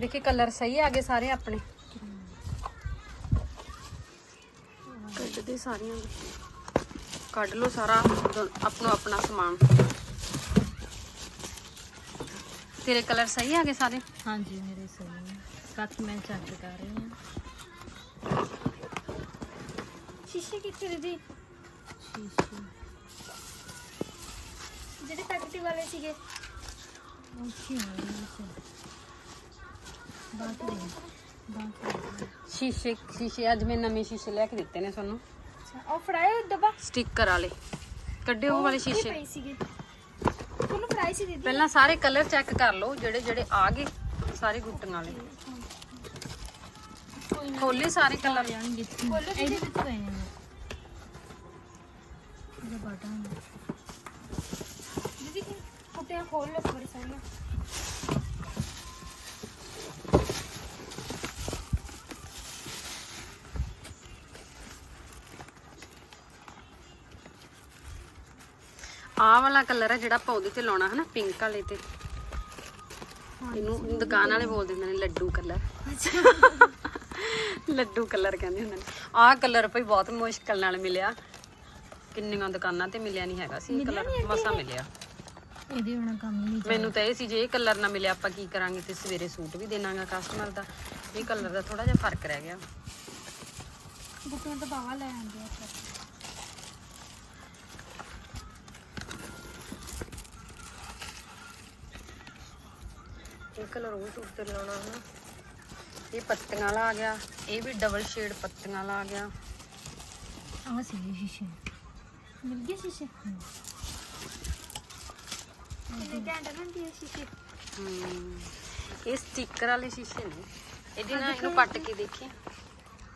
ਦੇਖੀ ਕਲਰ ਸਹੀ ਆ ਗਏ ਸਾਰੇ ਆਪਣੇ। ਕੱਢਦੇ ਸਾਰੀਆਂ। ਦੇ। ਕੱਢ ਲਓ ਸਾਰਾ ਆਪਣਾ ਆਪਣਾ ਸਮਾਨ। ਤੇਰੇ ਕਲਰ ਸਹੀ ਆ ਗਏ ਸਾਰੇ? ਹਾਂਜੀ ਮੇਰੇ ਸਹੀ ਬਾਕੀ ਮੈਂ ਚੈੱਕ ਕਰ ਰਹੀ ਹਾਂ। ਸ਼ੀਸ਼ੇ ਕਿੱਥੇ ਦੀਦੀ? ਸ਼ੀਸ਼ੇ। ਜਿਹੜੇ ਪੈਕਟੀ ਵਾਲੇ ਸੀਗੇ। ਉੱਚੀ ਹੋਣੀ ਹੈ ਬਾਕੀ ਬਾਕੀ ਸ਼ੀਸ਼ੇ ਸ਼ੀਸ਼ੇ ਅੱਜ ਮੈਂ ਨਵੇਂ ਸ਼ੀਸ਼ੇ ਲੈ ਕੇ ਦਿੱਤੇ ਨੇ ਤੁਹਾਨੂੰ। ਅੱਛਾ ਉਹ ਫੜਾਏ ਡੱਬਾ ਸਟicker ਵਾਲੇ। ਕੱਢੇ ਉਹ ਵਾਲੇ ਸ਼ੀਸ਼ੇ। ਤੁਹਾਨੂੰ ਫੜਾਈ ਸੀ ਦੀਦੀ। ਪਹਿਲਾਂ ਸਾਰੇ ਕਲਰ ਚੈੱਕ ਕਰ ਲਓ ਜਿਹੜੇ ਜਿਹੜੇ ਆ ਗਏ ਸਾਰੇ ਗੁੱਟੀਆਂ ਵਾਲੇ। ਖੋਲੇ ਸਾਰੇ ਕਲਰ ਜਾਣਗੇ ਬੋਲੋ ਇਹਦੇ ਵਿੱਚ ਪਏ ਨੇ ਇਹਦਾ ਬਟਨ ਦੀਦੀ ਕੁੱਟੀਆਂ ਖੋਲ ਲੋ ਬੜੀ ਸਾਰੀਆਂ ਆਹ ਵਾਲਾ ਕਲਰ ਹੈ ਜਿਹੜਾ ਆਪਾਂ ਉਹਦੇ ਤੇ ਲਾਉਣਾ ਹੈ ਨਾ ਪਿੰਕ ਵਾਲੇ ਤੇ। ਇਹਨੂੰ ਦੁਕਾਨ ਵਾਲੇ ਬੋਲ ਦਿੰਦੇ ਨੇ ਲੱਡੂ ਕਲਰ। ਲੱਡੂ ਕਲਰ ਕਹਿੰਦੇ ਹੁੰਦੇ ਨੇ। ਆਹ ਕਲਰ ਭਈ ਬਹੁਤ ਮੁਸ਼ਕਲ ਨਾਲ ਮਿਲਿਆ। ਕਿੰਨੀਆਂ ਦੁਕਾਨਾਂ ਤੇ ਮਿਲਿਆ ਨਹੀਂ ਹੈਗਾ ਸੀ ਇਹ ਕਲਰ ਮਸਾ ਮਿਲਿਆ। ਇਹਦੇ ਹੁਣ ਕੰਮ ਨਹੀਂ ਮੈਨੂੰ ਤਾਂ ਇਹ ਸੀ ਜੇ ਇਹ ਕਲਰ ਨਾ ਮਿਲਿਆ ਆਪਾਂ ਕੀ ਕਰਾਂਗੇ ਤੇ ਸਵੇਰੇ ਸੂਟ ਵੀ ਦੇਣਾਗਾ ਕਸਟਮਰ ਦਾ। ਇਹ ਕਲਰ ਦਾ ਥੋੜਾ ਜਿਹਾ ਫ਼ਰਕ ਰਹਿ ਗਿਆ। ਬੁੱਟੀਆਂ ਤਾਂ ਬਾਵਾ ਲੈ ਆਂਦੇ ਆ ਇਹ ਕਲਰ ਉਹ ਸੂਟ ਤੇ ਲਾਉਣਾ ਹੈ ਇਹ ਪੱਤੀਆਂ ਵਾਲਾ ਆ ਗਿਆ ਇਹ ਵੀ ਡਬਲ ਸ਼ੇਡ ਪੱਤੀਆਂ ਵਾਲਾ ਆ ਗਿਆ। ਆਹ ਸੀ ਸ਼ੀਸ਼ੇ। ਮਿਲ ਗਏ ਸ਼ੀਸ਼ੇ? ਇਹ ਘੰਟਾ ਘੰਟੀ ਹੈ ਸ਼ੀਸ਼ੇ। ਹਮ, ਇਹ ਸਟicker ਵਾਲੇ ਸ਼ੀਸ਼ੇ ਨੇ। ਇਹਦੇ ਨਾਲ ਇਹਨੂੰ ਪੱਟ ਕੇ ਦੇਖੀ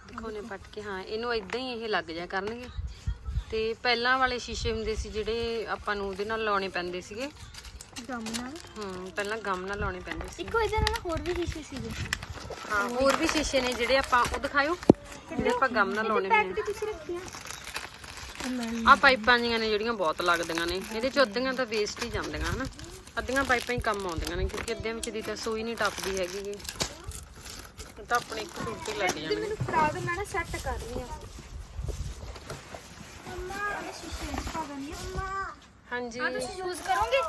ਦਿਖਾਉਣੇ ਪੱਟ ਕੇ। ਹਾਂ ਇਹਨੂੰ ਇਦਾਂ ਹੀ ਇਹ ਲੱਗ ਜਾ ਕਰਨਗੇ। ਤੇ ਪਹਿਲਾਂ ਵਾਲੇ ਸ਼ੀਸ਼ੇ ਹੁੰਦੇ ਸੀ ਜਿਹੜੇ ਆਪਾਂ ਨੂੰ ਉਹਦੇ ਨਾਲ ਲਾਉਣੇ ਪੈਂਦੇ ਸੀਗੇ। ਗਮ ਨਾਲ। ਹਮ ਪਹਿਲਾਂ ਗਮ ਨਾਲ ਲਾਉਣੇ ਪੈਂਦੇ ਸੀ। ਇੱਕੋ ਇਹਦੇ ਨਾਲ ਹੋਰ ਵੀ ਸ਼ੀਸ਼ੇ ਸੀਗੇ। ਹਾਂ ਹੋਰ ਵੀ ਸ਼ੀਸ਼ੇ ਨੇ ਜਿਹੜੇ ਆਪਾਂ ਉਹ ਦਿਖਾਇਓ। ਜਿਹੜੇ ਆਪਾਂ ਗਮ ਨਾਲ ਲਾਉਣੇ ਹੁੰਦੇ ਪੈਕਟ ਤੁਸੀਂ ਰੱਖੀਆਂ? ਆ ਪਾਈਪਾਂ ਜੀਆਂ ਨੇ ਜਿਹੜੀਆਂ ਬਹੁਤ ਲੱਗਦੀਆਂ ਨੇ। ਇਹਦੇ ਚ ਅੱਧੀਆਂ ਤਾਂ ਵੇਸਟ ਹੀ ਜਾਂਦੀਆਂ ਹਨਾ। ਅੱਧੀਆਂ ਪਾਈਪਾਂ ਹੀ ਕੰਮ ਆਉਂਦੀਆਂ ਨੇ ਕਿਉਂਕਿ ਅੱਧਿਆਂ ਵਿੱਚ ਦੀ ਤਾਂ ਸੂਈ ਨਹੀਂ ਟੱਪਦੀ ਹੈਗੀ ਗੀ। ਇਹ ਤਾਂ ਆਪਣੇ ਇੱਕ ਸੂਟ ਤੇ ਲੱਗ ਜਾਣਗੇ ਮੈਨੂੰ ਫੜਾ ਦੋ ਮੈਂ ਨਾ ਸੈੱਟ ਕਰ ਰਹੀ ਹਾਂ। ਮੰਮਾ ਇਹ ਸ਼ੀਸ਼ੇ ਵਿੱਚ ਪਾ ਦਨੀ ਆ ਹਾਂਜੀ। ਤੁਸੀਂ ਯੂਜ਼ ਕਰੋਗੇ?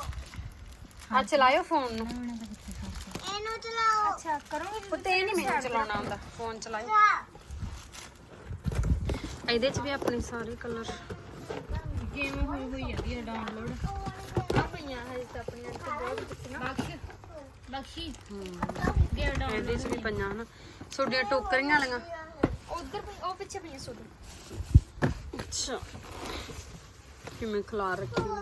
ਆ ਚਲਾਇਓ ਫੋਨ ਨੂੰ। ਦਾ ਇਹਨੂੰ ਚਲਾਓ। ਅੱਛਾ ਕਰੋਗੇ ਉਹ ਤੇ ਇਹ ਨਹੀਂ ਮੈਨੂੰ ਚਲਾਉਣਾ ਆਉਂਦਾ। ਫੋਨ ਚਲਾਇਓ। ਇਹਦੇ ਚ ਵੀ ਆਪਣੇ ਸਾਰੇ ਕਲਰ। ਗੇਮ ਹੋਈ ਹੋਈ ਆ ਵੀ ਡਾਊਨਲੋਡ ਆ ਪਈਆਂ ਹਜੇ ਤਾਂ ਆਪਣੀਆਂ ਤੇ ਬਹੁਤ ਦਿੱਤੀਆਂ ਬਖਸ਼ ਬਖਸ਼ੀ ਡਾਊਨਲੋਡ ਇਹਦੇ ਚ ਵੀ ਪਈਆਂ ਹਨਾ। ਛੋਟੀਆਂ ਟੋਕਰੀਆਂ ਵਾਲੀਆਂ। ਉਧਰ ਉਹ ਪਿੱਛੇ ਪਈਆਂ ਸੋਡ ਅੱਛਾ। ਕਿਵੇਂ ਖਲਾਰ ਰੱਖੀ ਉਹ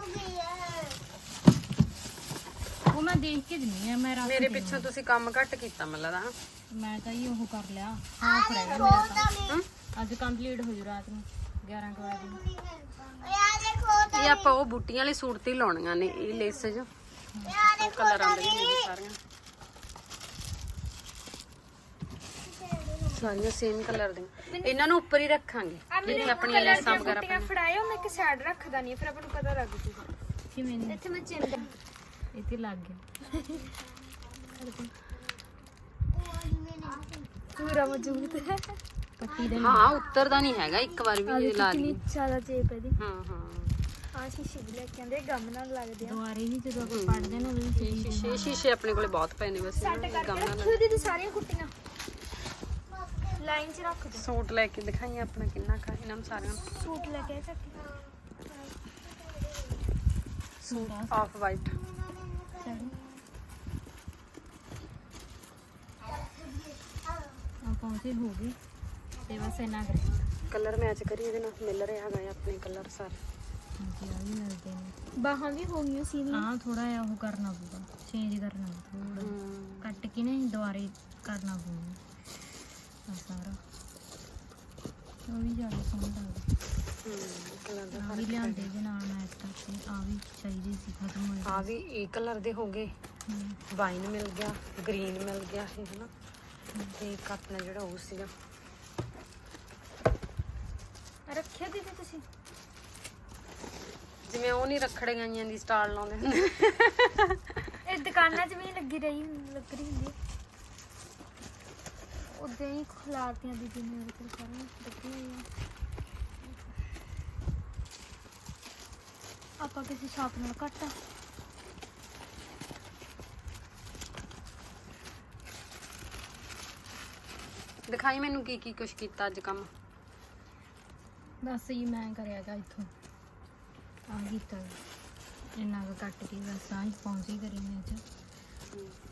ਮੈਂ ਦੇਖ ਕੇ ਦਿੰਨੀ ਆ ਮੈਂ ਰੱਖ ਮੇਰੇ ਪਿੱਛੋਂ ਤੁਸੀਂ ਕੰਮ ਘੱਟ ਕੀਤਾ ਮੈਨੂੰ ਲੱਗਦਾ? ਮੈਂ ਤਾਂ ਹੀ ਉਹ ਕਰ ਲਿਆ ਹਾਂ ਰਹਿ ਗਿਆ ਮੇਰਾ ਤਾਂ ਅੱਜ ਕੰਪਲੀਟ ਹੋ ਜੂ ਰਾਤ ਨੂੰ 11 ਕੁ ਵਜੇ। ਨੂੰ ਇਹ ਆਪਾਂ ਉਹ ਬੂਟੀਆਂ ਵਾਲੇ ਸੂਟ ਤੇ ਹੀ ਲਾਉਣੀਆਂ ਨੇ ਇਹ ਲੇਸਜ ਉਹ ਕਲਰ ਆਉਂਦੇ ਨੇ ਸਾਰੀਆਂ। ਸਾਰੀਆਂ ਸੇਮ ਕਲਰ ਦੀਆਂ। ਇਹਨਾਂ ਨੂੰ ਉੱਪਰ ਹੀ ਰੱਖਾਂਗੇ। ਜਿੱਥੇ ਆਪਣੀਆਂ ਲੇਸਾਂ ਵਗੈਰਾ ਫੜਾਇਓ ਮੈਂ ਇੱਕ ਸਾਈਡ ਰੱਖਦਾ ਨਹੀਂ ਫਿਰ ਆਪਾਂ ਨੂੰ ਪਤਾ ਲੱਗ ਜੂਗਾ। ਕਿਵੇਂ ਨਹੀਂ ਇੱਥੇ ਮੈਂ ਚਿੰਦਾ ਇੱਥੇ ਲੱਗ ਗਿਆ। ਪੂਰਾ ਮੌਜੂਦ ਹੈ। ਪੱਟੀ ਦੇ ਹਾਂ ਉੱਤਰਦਾ ਨਹੀਂ ਹੈਗਾ ਇੱਕ ਵਾਰ ਵੀ ਲਾ ਲਈ ਕਿੰਨੀ ਜ਼ਿਆਦਾ ਚੇਪ ਹੈ ਦੀ ਹਾਂ ਹਾਂ। ਆ ਸ਼ੀਸ਼ੇ ਵੀ ਲੈ ਕੇ ਆਂਦੇ ਗਮ ਨਾਲ ਲੱਗਦੇ ਆ। ਦੁਆਰੇ ਨਹੀਂ ਜਦੋਂ ਆਪਾਂ ਪੜਦੇ ਨਾ ਉਹਦੇ ਵਿੱਚ ਇਹ ਸ਼ੀਸ਼ੇ ਸ਼ੀਸ਼ੇ ਆਪਣੇ ਕੋਲੇ ਬਹੁਤ ਪਏ ਨੇ ਵੈਸੇ ਸੈੱਟ ਕਰਕੇ ਰੱਖਿਓ ਦੀਦੀ ਸਾਰੀਆਂ ਕੁੱਟੀਆਂ ਲਾਈਨ 'ਚ ਰੱਖ ਦਿਓ। ਸੂਟ ਲੈ ਕੇ ਦਿਖਾਈਏ ਆਪਣਾ ਕਿੰਨਾ ਕਾ ਇਹਨਾਂ ਨੂੰ ਸਾਰਿਆਂ ਨੂੰ। ਸੂਟ ਲੈ ਕੇ ਚੱਕ ਸੂਟ ਆਫ ਵਾਈਟ ਆ ਪਹੁੰਚੇ ਹੋ ਗਏ ਤੇ ਬਸ ਇੰਨਾ ਕਰੇ ਕਲਰ ਮੈਚ ਕਰੀ ਇਹਦੇ ਨਾਲ ਮਿਲ ਰਿਹਾ ਹੈਗਾ ਆਪਣੇ ਕਲਰ ਸਾਰੇ। ਹਾਂਜੀ ਆ ਵੀ ਮਿਲਦੇ ਨੇ। ਬਾਹਾਂ ਵੀ ਹੋ ਗਈਆਂ ਸੀ ਹਾਂ ਥੋੜਾ ਜਿਹਾ ਉਹ ਕਰਨਾ ਪਊਗਾ। ਚੇਂਜ ਕਰਨਾ ਥੋੜਾ ਕੱਟ ਕੇ ਨਾ ਦੁਆਰੇ ਕਰਨਾ ਪਊਗਾ। ਸਾਰਾ। ਉਹ ਵੀ ਜ਼ਿਆਦਾ ਸੋਹਣਾ ਲੱਗਦਾ। ਕਲਰ ਦਾ ਆ ਵੀ ਲਿਆਂਦੇ ਦੇ ਨਾਲ ਮੈਚ ਕਰਕੇ ਆ ਵੀ ਚਾਹੀਦੇ ਸੀ ਖਤਮ ਹੋਏ ਆ ਵੀ ਇਹ ਕਲਰ ਦੇ ਹੋ ਗਏ। ਹਮ, ਵਾਈਨ ਮਿਲ ਗਿਆ ਗ੍ਰੀਨ ਮਿਲ ਗਿਆ ਇਹ ਹਨਾ? ਤੇ ਇੱਕ ਆਪਣਾ ਜਿਹੜਾ ਉਹ ਸੀਗਾ। ਰੱਖਿਆ ਦੀਦੀ ਤੁਸੀਂ? ਜਿਵੇਂ ਉਹ ਨਹੀਂ ਰੱਖੜੇ ਗਾਈਆਂ ਦੀ ਸਟਾਲ ਲਾਉਂਦੇ ਹੁੰਦੇ। ਇਹ ਦੁਕਾਨਾਂ 'ਚ ਵੀ ਲੱਗੀ ਰਹੀ ਲੱਗ ਰਹੀ ਹੁੰਦੀ। ਉਦਾਂ ਹੀ ਖਿਲਾਰਤੀਆਂ ਦੀਦੀ ਨੇ ਮੇਰੇ ਕੋਲ ਸਾਰੀਆਂ ਰੱਖੀਆਂ ਹੋਈਆਂ ਆਪਾਂ ਕਿਸੇ ਸ਼ਾਪ ਨਾਲ ਘੱਟ ਆ। ਦਿਖਾਈ ਮੈਨੂੰ ਕੀ ਕੀ ਕੁਛ ਕੀਤਾ ਅੱਜ ਕੰਮ। ਬਸ ਜੀ ਮੈਂ ਕਰਿਆਗਾ ਇੱਥੋਂ। ਆ ਕੀਤਾ ਇੰਨਾ ਕੁ ਕੱਟ ਕੇ ਬਸ ਆਹ ਪਹੁੰਚੀ ਕਰੀ ਮੈਂ ਅੱਜ।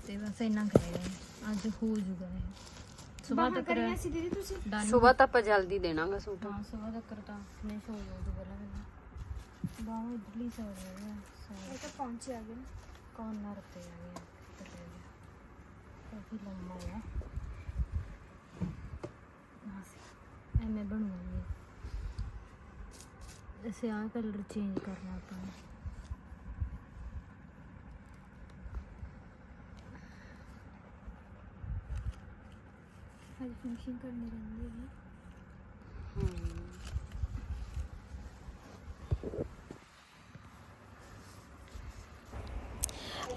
ਤੇ ਬਸ ਇੰਨਾ ਕਰਿਆ ਅੱਜ ਹੋ ਜੂਗਾ ਇਹ। ਸਵੇਰ ਤੱਕ ਕਰੀਆਂ ਸੀ ਦੀਦੀ ਤੁਸੀਂ? ਡਨ। ਸਵੇਰ ਤਾਂ ਆਪਾਂ ਜਲਦੀ ਦੇਣਾਗਾ ਸੂਟ। ਹਾਂ ਸਵੇਰ ਤੱਕ ਤਾਂ ਫਿਨਿਸ਼ ਹੋ ਜਾਊਗਾ ਪਹਿਲਾਂ ਪਹਿਲਾਂ ਬਾਹਾਂ ਇਧਰਲੀ ਸਾਈਡ ਹੈ ਇਹ ਸਾਈਡ ਤਾਂ ਪਹੁੰਚੇ ਆ ਗਏ ਨਾ। ਕਾਰਨਰ ਤੇ ਆ ਗਿਆ ਇੱਧਰ ਰਹਿ ਗਿਆ ਕਾਫੀ ਲੰਮਾ ਹੈ ਬਸ ਐਵੇਂ ਬਣੂਗੀ। ਅਸੀਂ ਆਹ ਕਲਰ ਚੇਂਜ ਕਰਨਾ ਆਪਾਂ ਹਜੇ ਫਿਨਿਸ਼ਿੰਗ ਕਰਨੀ ਰਹਿੰਦੀ ਹੈ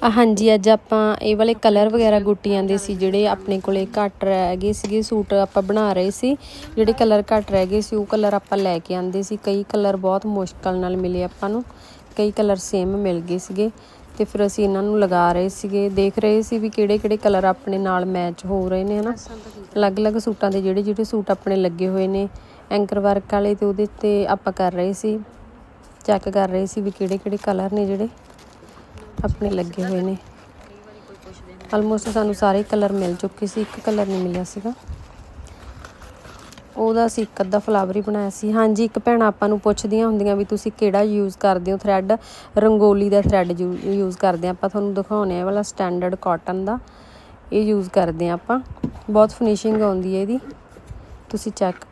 ਹਾਂਜੀ, ਅੱਜ ਆਪਾਂ ਇਹ ਵਾਲੇ ਕਲਰ ਵਗੈਰਾ ਗੁੱਟੀਆਂ ਦੇ ਸੀ, ਜਿਹੜੇ ਆਪਣੇ ਕੋਲੇ ਘੱਟ ਰਹਿ ਗਏ ਸੀਗੇ, ਸੂਟ ਆਪਾਂ ਬਣਾ ਰਹੇ ਸੀ, ਜਿਹੜੇ ਕਲਰ ਘੱਟ ਰਹਿ ਗਏ ਸੀ, ਉਹ ਕਲਰ ਆਪਾਂ ਲੈ ਕੇ ਆਂਦੇ ਸੀ, ਕਈ ਕਲਰ ਬਹੁਤ ਮੁਸ਼ਕਲ ਨਾਲ ਮਿਲੇ ਆਪਾਂ ਨੂੰ, ਕਈ ਕਲਰ ਸੇਮ ਮਿਲ ਗਏ ਸੀਗੇ, ਤੇ ਫਿਰ ਅਸੀਂ ਇਹਨਾਂ ਨੂੰ ਲਗਾ ਰਹੇ ਸੀਗੇ, ਦੇਖ ਰਹੇ ਸੀ ਵੀ ਕਿਹੜੇ ਕਿਹੜੇ ਕਲਰ ਆਪਣੇ ਨਾਲ ਮੈਚ ਹੋ ਰਹੇ ਨੇ, ਹਨਾ? ਅਲੱਗ-ਅਲੱਗ ਸੂਟਾਂ ਦੇ ਜਿਹੜੇ ਜਿਹੜੇ ਸੂਟ ਆਪਣੇ ਲੱਗੇ ਹੋਏ ਨੇ ਐਂਕਰ ਵਰਕ ਵਾਲੇ ਤੇ ਉਹਦੇ ਤੇ ਆਪਾਂ ਕਰ ਰਹੇ ਸੀ ਚੈੱਕ ਕਰ ਰਹੇ ਸੀ ਵੀ ਕਿਹੜੇ ਕਿਹੜੇ ਕਲਰ ਨੇ ਜਿਹੜੇ। ਆਪਣੇ ਲੱਗੇ ਹੋਏ ਨੇ। ਆਲਮੋਸਟ ਸਾਨੂੰ ਸਾਰੇ ਕਲਰ ਮਿਲ ਚੁੱਕੇ ਸੀ। ਇੱਕ ਕਲਰ ਨਹੀਂ ਮਿਲਿਆ ਸੀਗਾ। ਉਹਦਾ ਅਸੀਂ ਇੱਕ ਅੱਧਾ ਫਲਾਵਰ ਹੀ ਬਣਾਇਆ ਸੀ। ਹਾਂਜੀ, ਇੱਕ ਭੈਣ ਆਪਾਂ ਨੂੰ ਪੁੱਛਦੀਆਂ ਹੁੰਦੀਆਂ ਵੀ ਤੁਸੀਂ ਕਿਹੜਾ ਯੂਜ਼ ਕਰਦੇ ਹੋ? ਥ੍ਰੈਡ ਰੰਗੋਲੀ ਦਾ ਥ੍ਰੈਡ ਯੂਜ਼ ਕਰਦੇ ਆ ਆਪਾਂ। ਤੁਹਾਨੂੰ ਦਿਖਾਉਣੇ ਆ ਵਾਲਾ ਸਟੈਂਡਰਡ ਕਾਟਨ ਦਾ। ਇਹ ਯੂਜ਼ ਕਰਦੇ ਆ ਆਪਾਂ। ਬਹੁਤ ਫਿਨਿਸ਼ਿੰਗ ਆਉਂਦੀ ਹੈ ਇਹਦੀ। ਤੁਸੀਂ ਚੈੱਕ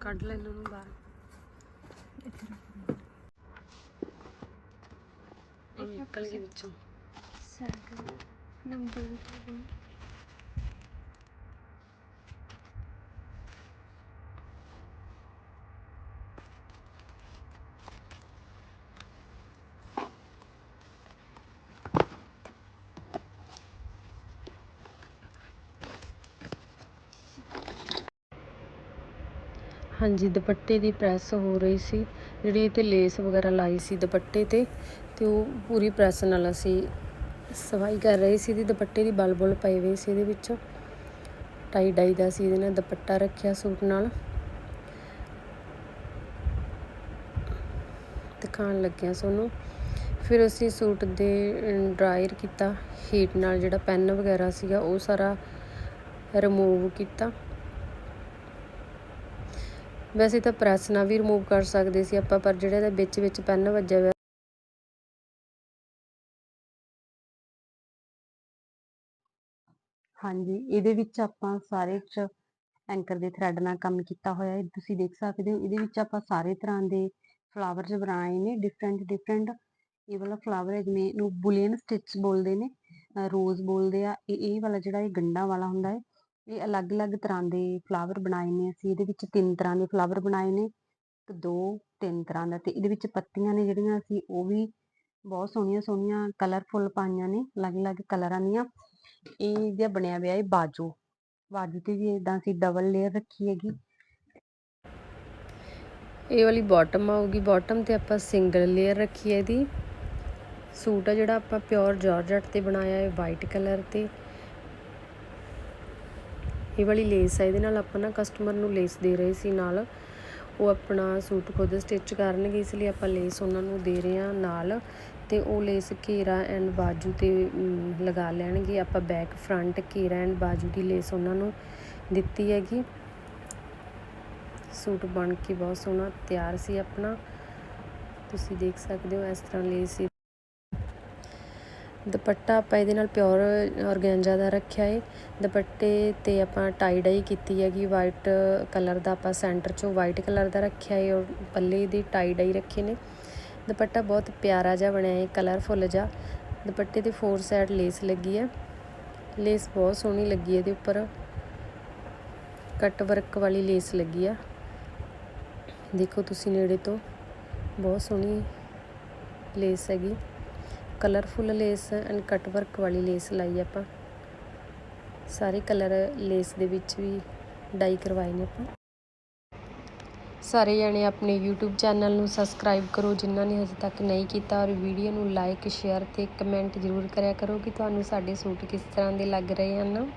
ਕੱਢ ਲੈ ਇਹਨਾਂ ਨੂੰ ਬਾਹਰ। ਇੱਥੇ ਨਿਕਲ ਗਈ ਵਿੱਚੋਂ। ਸਾਗਰ ਨੰਬਰ। 2 ਹਾਂਜੀ, ਦੁਪੱਟੇ ਦੀ ਪ੍ਰੈਸ ਹੋ ਰਹੀ ਸੀ। ਜਿਹੜੀ ਇਹ ਤੇ ਲੇਸ ਵਗੈਰਾ ਲਾਈ ਸੀ ਦੁਪੱਟੇ ਤੇ ਅਤੇ ਉਹ ਪੂਰੀ ਪ੍ਰੈਸ ਨਾਲ ਅਸੀਂ ਸਫ਼ਾਈ ਕਰ ਰਹੇ ਸੀ। ਇਹਦੀ ਦੁਪੱਟੇ ਦੀ ਬਲ ਬੁਲ ਪਏ ਹੋਏ ਸੀ ਇਹਦੇ ਵਿੱਚ। ਟਾਈ ਡਾਈ ਦਾ ਸੀ ਇਹਦੇ ਨਾਲ ਦੁਪੱਟਾ ਰੱਖਿਆ ਸੂਟ ਨਾਲ। ਦਿਖਾਉਣ ਲੱਗਿਆ ਸੋਨੂੰ। ਫਿਰ ਅਸੀਂ ਸੂਟ ਦੇ ਡਰਾਇਰ ਕੀਤਾ ਹੀਟ ਨਾਲ ਜਿਹੜਾ ਪੈਨ ਵਗੈਰਾ ਸੀਗਾ ਉਹ ਸਾਰਾ ਰਿਮੂਵ ਕੀਤਾ। ਵੈਸੇ ਤਾਂ ਪ੍ਰੈਸ ਨਾਲ ਵੀ ਰਿਮੂਵ ਕਰ ਸਕਦੇ ਸੀ ਆਪਾਂ, ਪਰ ਜਿਹੜਾ ਇਹਦੇ ਵਿੱਚ ਵਿੱਚ ਪੈਨ ਵੱਜਿਆ ਹੋਇਆ। ਹਾਂਜੀ, ਇਹਦੇ ਵਿੱਚ ਆਪਾਂ ਸਾਰੇ ਚ ਐਂਕਰ ਦੇ ਥ੍ਰੈਡ ਨਾਲ ਕੰਮ ਕੀਤਾ ਹੋਇਆ ਹੈ। ਤੁਸੀਂ ਦੇਖ ਸਕਦੇ ਹੋ, ਇਹਦੇ ਵਿੱਚ ਆਪਾਂ ਸਾਰੇ ਤਰ੍ਹਾਂ ਦੇ ਫਲਾਵਰਸ ਬਣਾਏ ਨੇ ਡਿਫਰੈਂਟ ਡਿਫਰੈਂਟ ਇਹ ਵਾਲਾ ਫਲਾਵਰ ਹੈ, ਜਿਵੇਂ ਇਹਨੂੰ ਬੁਲੀਅਨ ਸਟਿਚ ਬੋਲਦੇ ਨੇ ਰੋਜ਼ ਬੋਲਦੇ ਆ, ਇਹ ਇਹ ਵਾਲਾ ਜਿਹੜਾ ਇਹ ਗੰਢਾਂ ਵਾਲਾ ਹੁੰਦਾ ਹੈ ਇਹ ਅਲੱਗ-ਅਲੱਗ ਤਰ੍ਹਾਂ ਦੇ ਫਲਾਵਰ ਬਣਾਏ ਨੇ ਅਸੀਂ, ਇਹਦੇ ਵਿੱਚ ਤਿੰਨ ਤਰ੍ਹਾਂ ਦੇ ਫਲਾਵਰ ਬਣਾਏ ਨੇ, ਇੱਕ, ਦੋ, ਤਿੰਨ ਤਰ੍ਹਾਂ ਦਾ ਤੇ ਇਹਦੇ ਵਿੱਚ ਪੱਤੀਆਂ ਨੇ ਜਿਹੜੀਆਂ ਅਸੀਂ, ਉਹ ਵੀ ਬਹੁਤ ਸੋਹਣੀਆਂ ਸੋਹਣੀਆਂ ਕਲਰਫੁੱਲ ਪਾਈਆਂ ਨੇ, ਅਲੱਗ-ਅਲੱਗ ਕਲਰਾਂ ਦੀਆਂ। ਇਹ ਜਿਹੜਾ ਬਣਿਆ ਹੋਇਆ ਇਹ ਬਾਜੂ ਬਾਜੂ ਤੇ ਵੀ ਇਦਾਂ ਅਸੀਂ ਡਬਲ ਲੇਅਰ ਰੱਖੀ ਹੈਗੀ। ਇਹ ਵਾਲੀ ਬਾਟਮ ਆਊਗੀ ਬਾਟਮ ਤੇ ਆਪਾਂ ਸਿੰਗਲ ਲੇਅਰ ਰੱਖੀ ਹੈ ਇਹਦੀ। ਸੂਟ ਆ ਜਿਹੜਾ ਆਪਾਂ ਪਿਓਰ ਜਾਰਜਟ ਤੇ ਬਣਾਇਆ ਹੈ ਵਾਈਟ ਕਲਰ ਤੇ। ਇਹ ਵਾਲੀ ਲੇਸ ਹੈ ਇਹਦੇ ਨਾਲ ਆਪਾਂ ਨਾ ਕਸਟਮਰ ਨੂੰ ਲੇਸ ਦੇ ਰਹੇ ਸੀ ਨਾਲ। ਉਹ ਆਪਣਾ ਸੂਟ ਖੁਦ ਸਟਿਚ ਕਰਨਗੇ, ਇਸ ਲਈ ਆਪਾਂ ਲੇਸ ਉਹਨਾਂ ਨੂੰ ਦੇ ਰਹੇ ਹਾਂ ਨਾਲ। ਤੇ ਉਹ ਲੇਸ ਘੇਰਾ ਐਂਡ ਬਾਜੂ ਤੇ ਲਗਾ ਲੈਣਗੇ। ਆਪਾਂ ਬੈਕ ਫਰੰਟ ਘੇਰਾ ਐਂਡ ਬਾਜੂ ਦੀ ਲੇਸ ਉਹਨਾਂ ਨੂੰ ਦਿੱਤੀ ਹੈਗੀ। ਸੂਟ ਬਣ ਕੇ ਬਹੁਤ ਸੋਹਣਾ ਤਿਆਰ ਸੀ ਆਪਣਾ। ਤੁਸੀਂ ਦੇਖ ਸਕਦੇ ਹੋ ਇਸ ਤਰ੍ਹਾਂ ਲੇਸ ਸੀ ਦੁਪੱਟਾ ਆਪਾਂ ਇਹਦੇ ਨਾਲ ਪਿਓਰ ਔਰਗੈਂਜਾ ਦਾ ਰੱਖਿਆ ਹੈ ਦੁਪੱਟੇ ਤੇ ਆਪਾਂ ਟਾਈ ਡਾਈ ਕੀਤੀ ਹੈਗੀ ਵਾਈਟ ਕਲਰ ਦਾ ਆਪਾਂ ਸੈਂਟਰ ਚੋਂ ਵਾਈਟ ਕਲਰ ਦਾ ਰੱਖਿਆ ਹੈ ਔਰ ਪੱਲੇ ਦੀ ਟਾਈ ਡਾਈ ਰੱਖੇ ਨੇ। ਦੁਪੱਟਾ ਬਹੁਤ ਪਿਆਰਾ ਜਿਹਾ ਬਣਿਆ ਹੈ ਕਲਰਫੁੱਲ ਜਿਹਾ। ਦੁਪੱਟੇ ਤੇ ਫੋਰ ਸਾਈਡ ਲੇਸ ਲੱਗੀ ਹੈ। ਲੇਸ ਬਹੁਤ ਸੋਹਣੀ ਲੱਗੀ ਇਹਦੇ ਉੱਪਰ। ਕੱਟ ਵਰਕ ਵਾਲੀ ਲੇਸ ਲੱਗੀ ਆ। ਦੇਖੋ ਤੁਸੀਂ ਨੇੜੇ ਤੋਂ। ਬਹੁਤ ਸੋਹਣੀ ਲੇਸ ਹੈਗੀ। Colourful lace and cut work ਵਾਲੀ ਲੇਸ ਲਾਈ ਆਪਾਂ। ਸਾਰੇ ਕਲਰ ਲੇਸ ਦੇ ਵਿੱਚ ਵੀ ਡਾਈ ਕਰਵਾਏ ਨੇ ਆਪਾਂ। ਸਾਰੇ ਜਣੇ ਆਪਣੇ YouTube ਚੈਨਲ ਨੂੰ ਸਬਸਕ੍ਰਾਈਬ ਕਰੋ, ਜਿਨ੍ਹਾਂ ਨੇ ਹਜੇ ਤੱਕ ਨਹੀਂ ਕੀਤਾ ਔਰ ਵੀਡੀਓ ਨੂੰ ਲਾਈਕ ਸ਼ੇਅਰ ਤੇ ਕਮੈਂਟ ਜ਼ਰੂਰ ਕਰਿਆ ਕਰੋ ਕਿ ਤੁਹਾਨੂੰ ਸਾਡੇ ਸੂਟ ਕਿਸ ਤਰ੍ਹਾਂ ਦੇ ਲੱਗ ਰਹੇ ਹਨ।